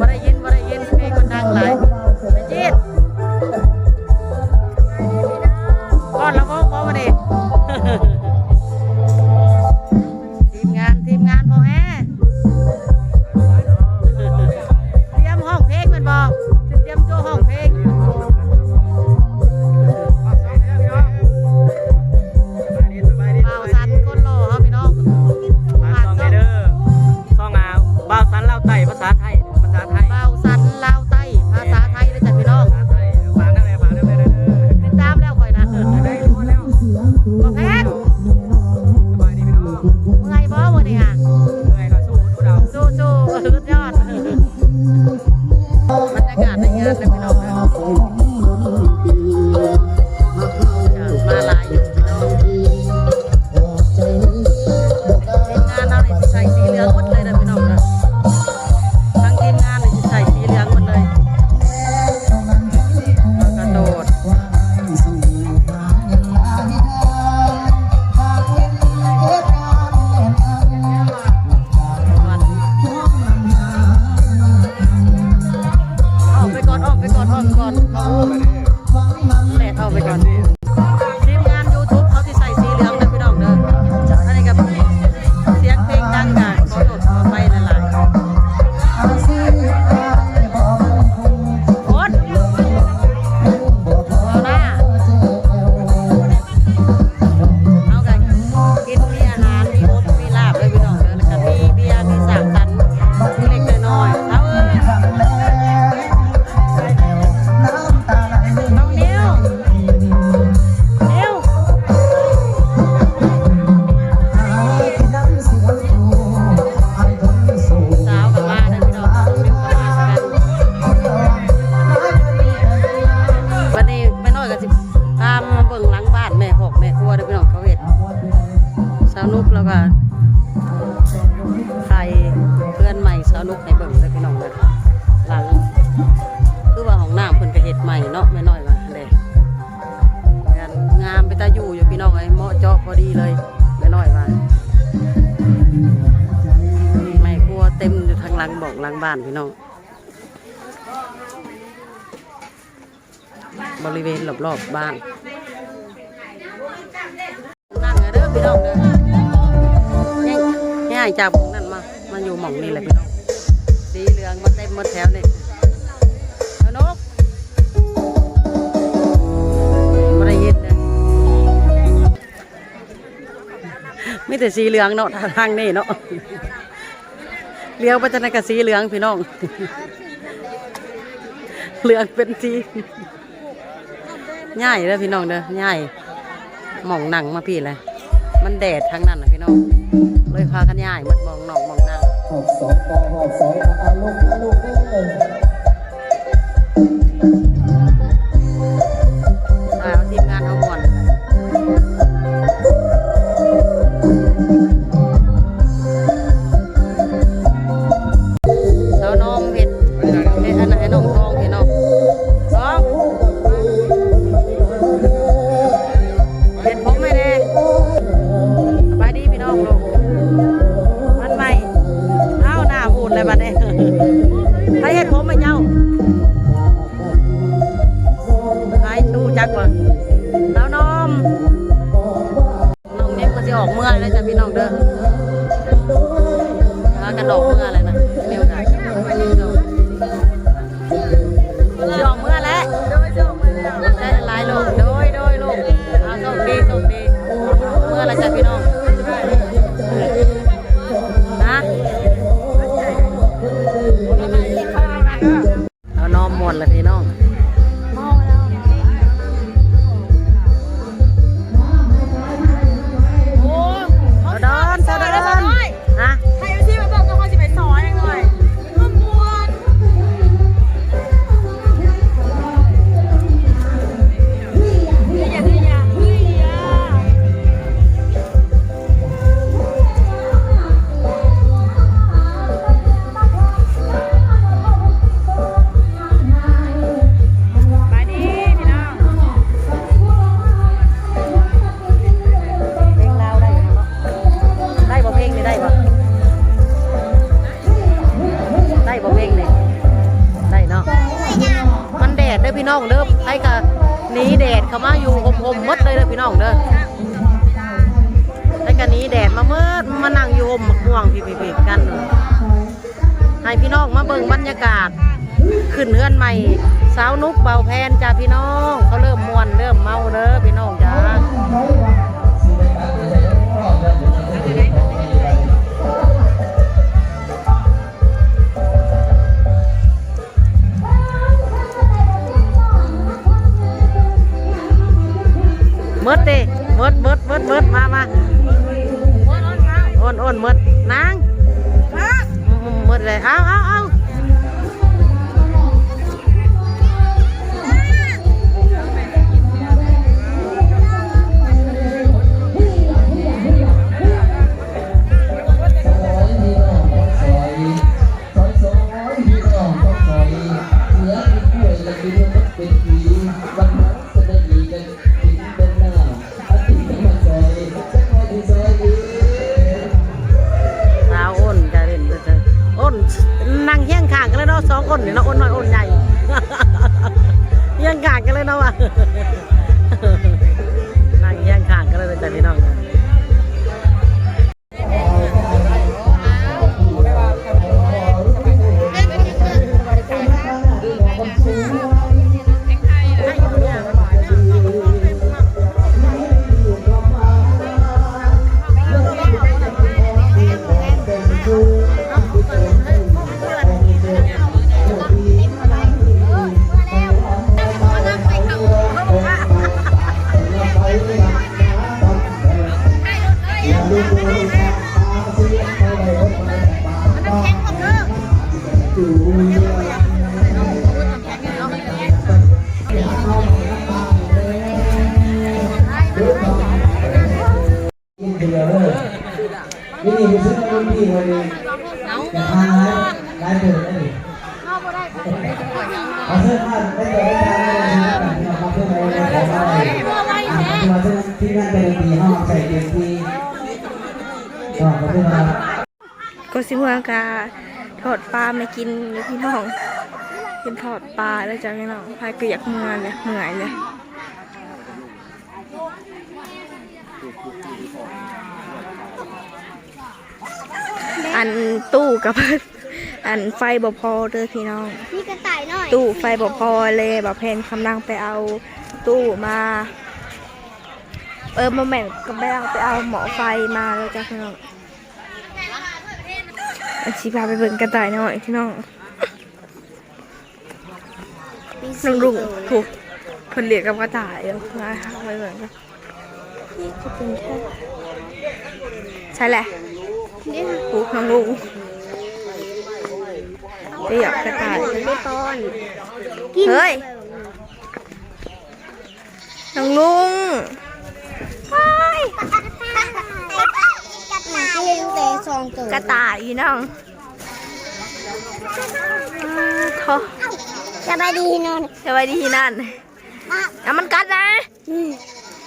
บ่ได้ยิน เสียงตู นุกแล้วก็ใครเพื่อนใหม่สาวนุกในเบิ่งเลยพี่น้องเลยหลัง คือว่าของหน้าเพิ่นกระเห็ดใหม่เนาะไม่น้อยว่าเลยงานงามไปตาอยู่อยู่พี่น้องเลยเหมาะเจาะพอดีเลยไม่น้อยว่าไม่กลัวเต็มอยู่ทางหลังบอกหลังบ้านพี่น้องบริเวณรอบๆบ้านนั่งเด้อพี่น้องเด้อ ย้ายจากองนั่นมามันอยู่หม่องนี้เลยพี่น้อง สีเหลืองมาเต็มหมดแถวนี่สนกบ่ได้ยินเลยม่แต่สีเหลืองเนาะทางนี่เนาะเลี้ยวไปจะในกระสีเหลืองพี่น้อง เหลืองเป็นสีง่ายเลยพี่น้องเด้อง่ายหม่องหนังมาพี่เลย มันแดดทางนั้นนะพี่น้อง เลยพากันย้ายมันมองน้องมองนางหอบสองตาหอบสอยอาลูกอาลูกเอ้อ้อพี่น้องเด้อให้กับนีแดดเขามาอยู่หมหมมดเลยเด้อพี่น้องเด้อให้กับนี้แดดมาเมื่อมานั่งอยู่หมหม่วงพี่พี่กัน ให้พี่น้องมาเบิ่งบรรยากาศ ขึ้นเฮือนใหม่สาวนุกเบาแพนจ้าพี่น้องเขาเริ่มมวนเริ่มเมาเด้อพี่น้องจ้า เมิดเด้เมิดเมิดเมิดเมิดมามาอ้นอ้นเมิดนางเมิดเลยเอาเอาเอา องอ้นเนี่ยเนาะอ้นน้อยอ้นใหญ่ ยังกางกันเลยเนาะว่ะ นี่นี่คือซื้อรุ่นพี่วันนี้จะทานไลฟ์ไลฟ์เปิดได้เอาเสื้อผ้าได้เดี๋ยวได้ทานได้เลยนะครับเพื่อไปได้ของอะไรมาเสื้อที่นั่นเป็นตีห้องใส่เตียงที่ก็ขอบคุณครับก็สิเมื่อกาทอดปลาไมากินเลยพี่น้องกินทอดปลาแล้วจ้ะพี่น้องพายเกลียกเมือยเลยเหนื่อยเลย อันตู้กับอันไฟบ่พอเด้อพี่น้อง มีกระต่ายหน่อยตู้ไฟบ่พอเลยแบบเพนกำลังไปเอาตู้มา เออมาแม่นกำลังไปเอาหมอไฟมาแล้วจ้ะพี่น้องอาชีพาไปเบิ่งกระต่ายหน่อยพี่น้องน้องลุงถูกผลเลียกกับกระต่ายแล้วมาไปเบิ่งกันนี่จะเป็นแค่ใช่แหละ ถูกน้องลุงเรียกกระต่ายไม่ต้อนเฮ้ยน้องลุงกระต่ายกระต่ายเลี้ยงแต่สองตัวกระต่ายอยู่น้องอ่าโทสบายดีนอนสวัสดีที่นั่นมาอะมันกัดนะ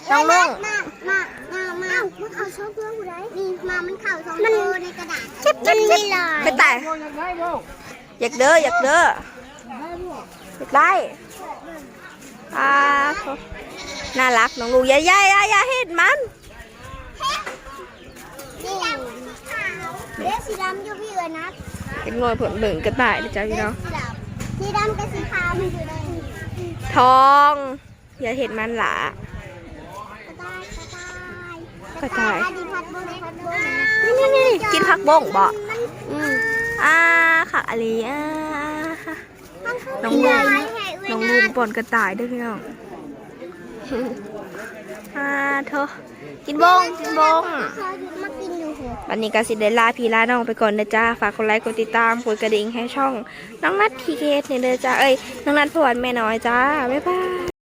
น้องลุง มามามามาเอ้ามันเข่าช่องเพื่อนผู้ใดนี่มามันเข่าสองตัวในกระดาษมันไม่ลอยกระต่ายอยากเด้ออยากเด้ออยากได้อ่าโถ่น่ารักน้องลุงอย่าอย่าอย่าอย่าเห็นมันนี่เด็กสีดำอยู่พี่เอ๋ยนะเป็นงอยผลเบิ่งกระต่ายนะจ๊ะพี่น้องสีดำกับสีขาวมันอยู่ในทอง อย่าเห็นมันหลา กระต่ายกระต่ายกระต่ายอดีพัดบนพัดบนนี่นี่นี่กินผักบ้งบ่มันอืมอ่าค่ะอะไรอ่าน้องลุงน้องลุงปอนกระต่ายด้วยพี่น้องอ่าเธอกินบงกินบงเขาหยุดมากินอยู่หัววันนี้ก็สิได้ลาพี่ลาน้องไปก่อนนะจ้า ฝากกดไลค์กดติดตามกดกระดิ่งให้ช่อง น้องนัททีเคสเนี่ยเด้อจ้า เอ้ย น้องนัทพวันแม่น้อยจ้า บ๊ายบาย